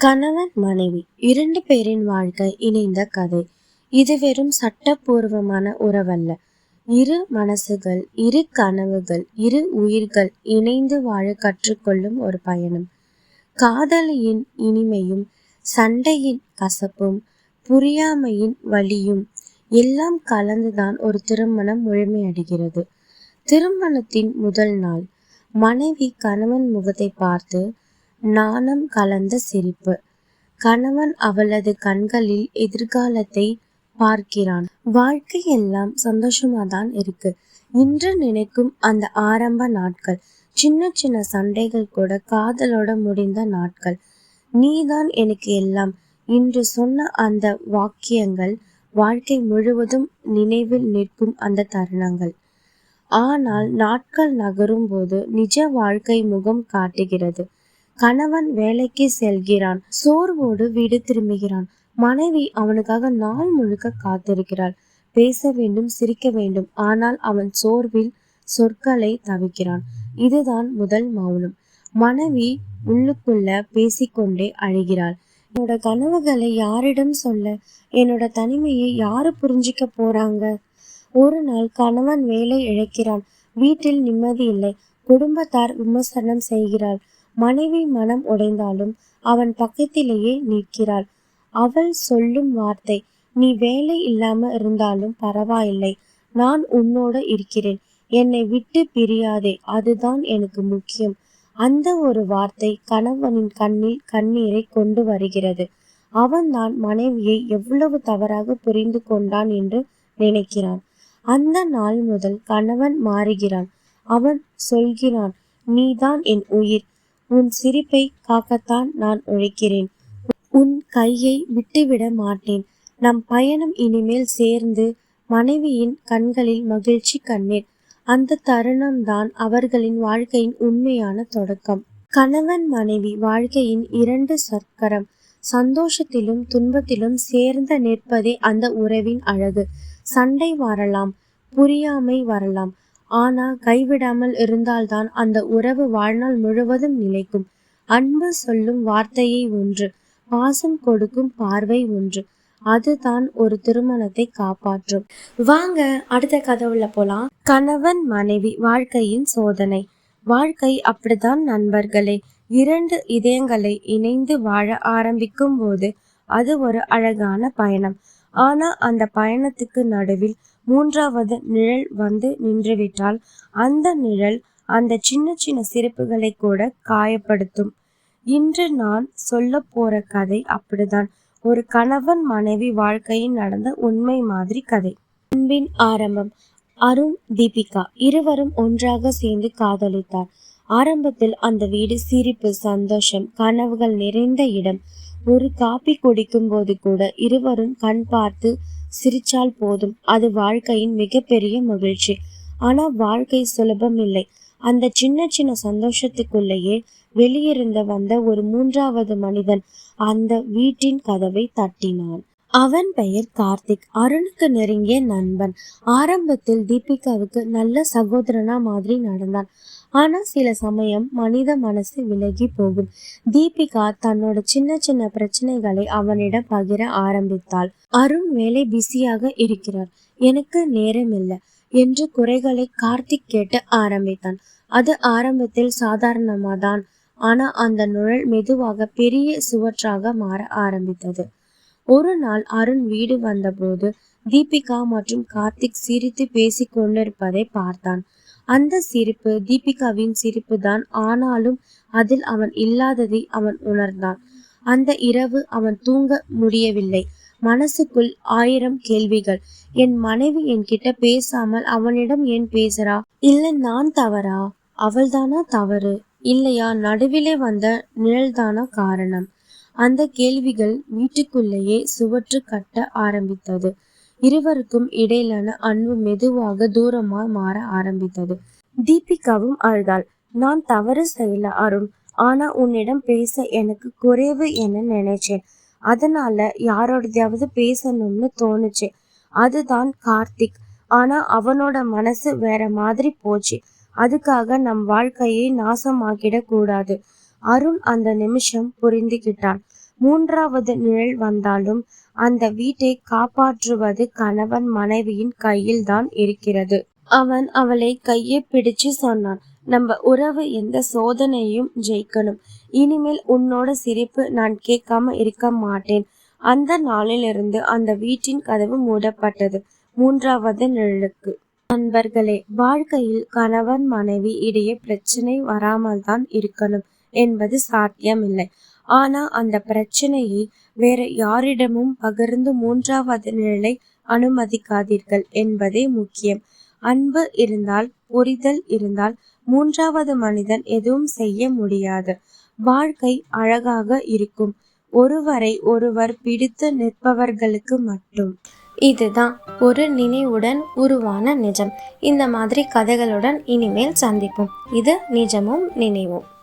கணவன் மனைவி இரண்டு பேரின் வாழ்க்கை இணைந்த கதை. இது வெறும் சட்டப்பூர்வமான உறவல்ல. இரு மனசுகள் இரு கனவுகள் இரு உயிர்கள் இணைந்து வாழ கற்றுக்கொள்ளும் ஒரு பயணம். காதலியின் இனிமையும் சண்டையின் கசப்பும் புரியாமையின் வலியும் எல்லாம் கலந்துதான் ஒரு திருமணம் முழுமையடைகிறது. திருமணத்தின் முதல் நாள் மனைவி கணவன் முகத்தை பார்த்து நாணம் கலந்த சிரிப்பு. கணவன் அவளது கண்களில் எதிர்காலத்தை பார்க்கிறான். வாழ்க்கை எல்லாம் சந்தோஷமா தான் இருக்கு. இன்று நினைக்கும் அந்த ஆரம்ப நாட்கள் சின்ன சின்ன சண்டைகள் கூட காதலோட முடிந்த நாட்கள். நீதான் எனக்கு எல்லாம். இன்று சொன்ன அந்த வாக்கியங்கள் வாழ்க்கை முழுவதும் நினைவில் நிற்கும் அந்த தருணங்கள். ஆனால் நாட்கள் நகரும் போது நிஜ வாழ்க்கை முகம் காட்டுகிறது. கணவன் வேலைக்கு செல்கிறான். சோர்வோடு வீடு திரும்புகிறான். மனைவி அவனுக்காக நாள் முழுக்க காத்திருக்கிறாள். பேச வேண்டும் சிரிக்க வேண்டும். ஆனால் அவன் சோர்வில் சொற்களை தவிக்கிறான். இதுதான் முதல் மௌனம். மனைவி உள்ளுக்குள்ள பேசிக்கொண்டே அழுகிறாள். என்னோட கனவுகளை யாரிடம் சொல்ல? என்னோட தனிமையை யாரு புரிஞ்சிக்க போறாங்க? ஒரு நாள் கணவன் வேலை இழக்கிறான். வீட்டில் நிம்மதி இல்லை. குடும்பத்தார் விமர்சனம் செய்கிறாள் மனைவி மனம் உடைந்தாலும் அவன் பக்கத்திலேயே நிற்கிறாள். அவள் சொல்லும் வார்த்தை நீ வேலை இல்லாம இருந்தாலும் பரவாயில்லை நான் உன்னோட இருக்கிறேன். என்னை விட்டு பிரியாதே அதுதான் எனக்கு முக்கியம். அந்த ஒரு வார்த்தை கணவனின் கண்ணில் கண்ணீரை கொண்டு வருகிறது. அவன்தான் மனைவியை எவ்வளவு தவறாக புரிந்து கொண்டான் என்று நினைக்கிறான். அந்த நாள் முதல் கணவன் மாறுகிறான். அவன் சொல்கிறான் நீதான் என் உயிர் உன் சிரிப்பை காக்கத்தான் நான் உழைக்கிறேன். உன் கையை விட்டுவிட மாட்டேன். நம் பயணம் இனிமேல் சேர்ந்து மனைவியின் கண்களில் மகிழ்ச்சி கண்ணீர். அந்த தருணம்தான் அவர்களின் வாழ்க்கையின் உண்மையான தொடக்கம். கணவன் மனைவி வாழ்க்கையின் இரண்டு சர்க்கரம் சந்தோஷத்திலும் துன்பத்திலும் சேர்ந்து நிற்பதே அந்த உறவின் அழகு. சண்டை வரலாம் புரியாமை வரலாம். ஆனா கைவிடாமல் இருந்தால்தான் அந்த உறவு வாழ்நாள் முழுவதும் நிலைக்கும். அன்பு சொல்லும் வார்த்தையை ஒன்று பாசம் கொடுக்கும் பார்வை ஒன்று. அதுதான் ஒரு திருமணத்தை காப்பாற்றும். வாங்க அடுத்த கதவுல போலாம். கணவன் மனைவி வாழ்க்கையின் சோதனை. வாழ்க்கை அப்படித்தான் நண்பர்களே. இரண்டு இதயங்களை இணைந்து வாழ ஆரம்பிக்கும் போது அது ஒரு அழகான பயணம். ஆனா அந்த பயணத்துக்கு நடுவில் மூன்றாவது நிழல் வந்து நின்றுவிட்டால் அந்த நிழல் அந்த சின்ன சின்ன சிரிப்புகளை கூட காயப்படுத்தும். இன்று நான் சொல்ல போற கதை அப்படிதான் ஒரு கணவன் மனைவி வாழ்க்கையில் நடந்த உண்மை மாதிரி கதை. அன்பின் ஆரம்பம். அருண் தீபிகா இருவரும் ஒன்றாக சேர்ந்து காதலித்தார். ஆரம்பத்தில் அந்த வீடு சிரிப்பு சந்தோஷம் கனவுகள் நிறைந்த இடம். ஒரு காப்பி குடிக்கும் போது கூட இருவரும் கண் பார்த்து சிரிச்சால் போதும். அது வாழ்க்கையின் மிகப்பெரிய மகிழ்ச்சி. ஆனா வாழ்க்கை சுலபம் இல்லை. அந்த சின்ன சின்ன சந்தோஷத்துக்குள்ளேயே வெளியிருந்து வந்த ஒரு மூன்றாவது மனிதன் அந்த வீட்டின் கதவை தட்டினான். அவன் பெயர் கார்த்திக். அருணுக்கு நெருங்கிய நண்பன். ஆரம்பத்தில் தீபிகாவுக்கு நல்ல சகோதரனா மாதிரி நடந்தான். ஆனா சில சமயம் மனித மனசு விலகி போகும். தீபிகா தன்னோட சின்ன சின்ன பிரச்சனைகளை அவனிடம் பகிர ஆரம்பித்தாள். அருண் வேலை பிஸியாக இருக்கிறார். எனக்கு நேரம் இல்லை என்று குறைகளை கார்த்திக் கேட்டு ஆரம்பித்தான். அது ஆரம்பத்தில் சாதாரணமாதான். ஆனா அந்த நுழல் மெதுவாக பெரிய சுவற்றாக மாற ஆரம்பித்தது. ஒரு நாள் அருண் வீடு வந்தபோது தீபிகா மற்றும் கார்த்திக் சிரித்து பேசிக் கொண்டிருப்பதை பார்த்தான். அந்த சிரிப்பு தீபிகாவின் சிரிப்பு தான் ஆனாலும் அதில் அவன் இல்லாததை அவன் உணர்ந்தான். அந்த இரவு அவன் தூங்க முடியவில்லை. மனசுக்குள் ஆயிரம் கேள்விகள். என் மனைவி என்கிட்ட பேசாமல் அவனிடம் ஏன் பேசுறா? இல்ல நான் தவறா? அவள்தானா தவறு? இல்லையா? நடுவிலே வந்த நிழல்தானா காரணம்? அந்த கேள்விகள் வீட்டுக்குள்ளேயே சுவற்று கட்ட ஆரம்பித்தது. இருவருக்கும் இடையிலான அன்பு மெதுவாக தூரமாய் மாற ஆரம்பித்தது. தீபிகாவும் அழுதாள். நான் தவறு செய்யல அருண். ஆனா உன்னிடம் பேச எனக்கு குறைவு என நினைச்சேன்? அதனால யாரோடதையாவது பேசணும்னு தோணுச்சு. அதுதான் கார்த்திக். ஆனா அவனோட மனசு வேற மாதிரி போச்சு. அதுக்காக நம் வாழ்க்கையை நாசமாக்கிட கூடாது. அருண் அந்த நிமிஷம் புரிந்துகிட்டான். மூன்றாவது நிழல் வந்தாலும் அந்த வீட்டை காப்பாற்றுவது கணவன் மனைவியின் கையில்தான் இருக்கிறது. அவன் அவளை கையை பிடிச்சு சொன்னான் நம்ம உறவு எந்த சோதனையும் ஜெயிக்கணும். இனிமேல் உன்னோட சிரிப்பு நான் கேட்காம இருக்க மாட்டேன். அந்த நாளிலிருந்து அந்த வீட்டின் கதவு மூடப்பட்டது மூன்றாவது நிழலுக்கு. நண்பர்களே வாழ்க்கையில் கணவன் மனைவி இடையே பிரச்சனை வராமல் தான் இருக்கணும் என்பது சாத்தியமில்லை. ஆனா அந்த பிரச்சனையை வேற யாரிடமும் பகிர்ந்து மூன்றாவது நிலை அனுமதிக்காதீர்கள் என்பதே முக்கியம். அன்பு இருந்தால் புரிதல் இருந்தால் மூன்றாவது மனிதன் எதுவும் செய்ய முடியாது. வாழ்க்கை அழகாக இருக்கும். ஒருவரை ஒருவர் பிடித்து நிற்பவர்களுக்கு மட்டும். இதுதான் ஒரு நினைவுடன் உருவான நிஜம். இந்த மாதிரி கதைகளுடன் இனிமேல் சந்திப்போம். இது நிஜமும் நினைவும்.